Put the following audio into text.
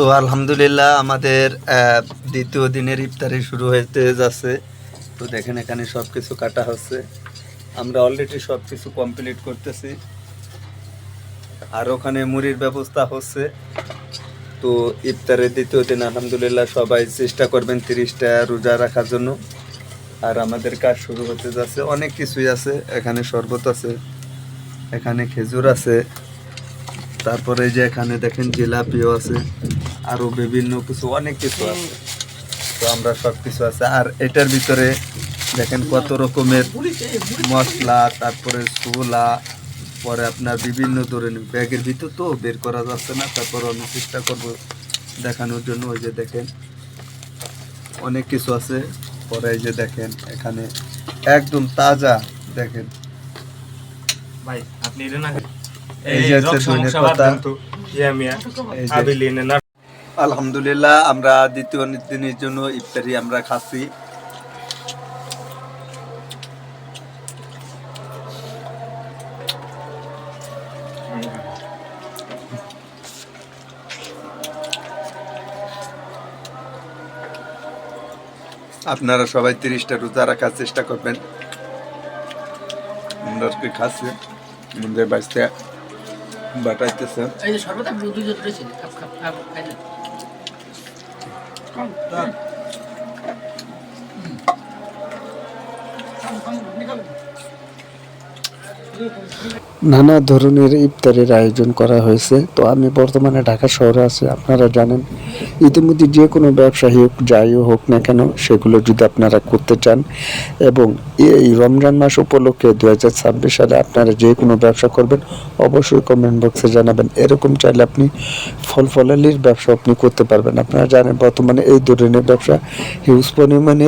তো আলহামদুলিল্লাহ আমাদের দ্বিতীয় দিনের ইফতারি শুরু হতে যাচ্ছে। তো দেখেন এখানে সব কিছু কাটা হচ্ছে। আমরা অলরেডি সব কিছু কমপ্লিট করতেছি। আর ওখানে মুড়ির ব্যবস্থা হচ্ছে। তো ইফতারের দ্বিতীয় দিন আলহামদুলিল্লাহ সবাই চেষ্টা করবেন তিরিশটা রোজা রাখার জন্য। আর আমাদের কাজ শুরু হতে যাচ্ছে। অনেক কিছুই আছে। এখানে শরবত আছে, এখানে খেজুর আছে। তারপরে যে এখানে দেখেন জিলাপিও আছে। আরও বিভিন্ন কিছু অনেক কিছু আছে। তো আমরা সব কিছু আছে। আর এটার ভিতরে দেখেন কত রকমের মশলা তারপরে ছোলা পরে আপনার বিভিন্ন ধরনের ব্যাগের ভিতর তো বের করা যাচ্ছে না। তারপর আমি চেষ্টা করব দেখানোর জন্য। ওই যে দেখেন অনেক কিছু আছে। পরে এই যে দেখেন এখানে একদম তাজা দেখেন। ভাই আপনি এই যে হচ্ছে ধনের পাতা। আলহামদুলিল্লাহ, আমরা দ্বিতীয় দিনের জন্য ইফতারি আমরা খাচ্ছি। আপনারা সবাই তিরিশটা রোজা রাখার চেষ্টা করবেন। আমরা খাচ্ছি বাটাইতেছে। নানা ধরনের ইফতারের আয়োজন করা হয়েছে। তো আমি বর্তমানে ঢাকা শহরে আছি। আপনারা জানেন ইতিমধ্যে যে কোনো ব্যবসায়ী হোক, যাই হোক না কেন, সেগুলো যদি আপনারা করতে চান এবং এই রমজান মাস উপলক্ষে দু হাজার ছাব্বিশ সালে আপনারা যে কোনো ব্যবসা করবেন, অবশ্যই কমেন্ট বক্সে জানাবেন। এরকম চাইলে আপনি ফল ফলালির ব্যবসা আপনি করতে পারবেন। আপনারা জানেন বর্তমানে এই ধরনের ব্যবসা হিউজ পরিমাণে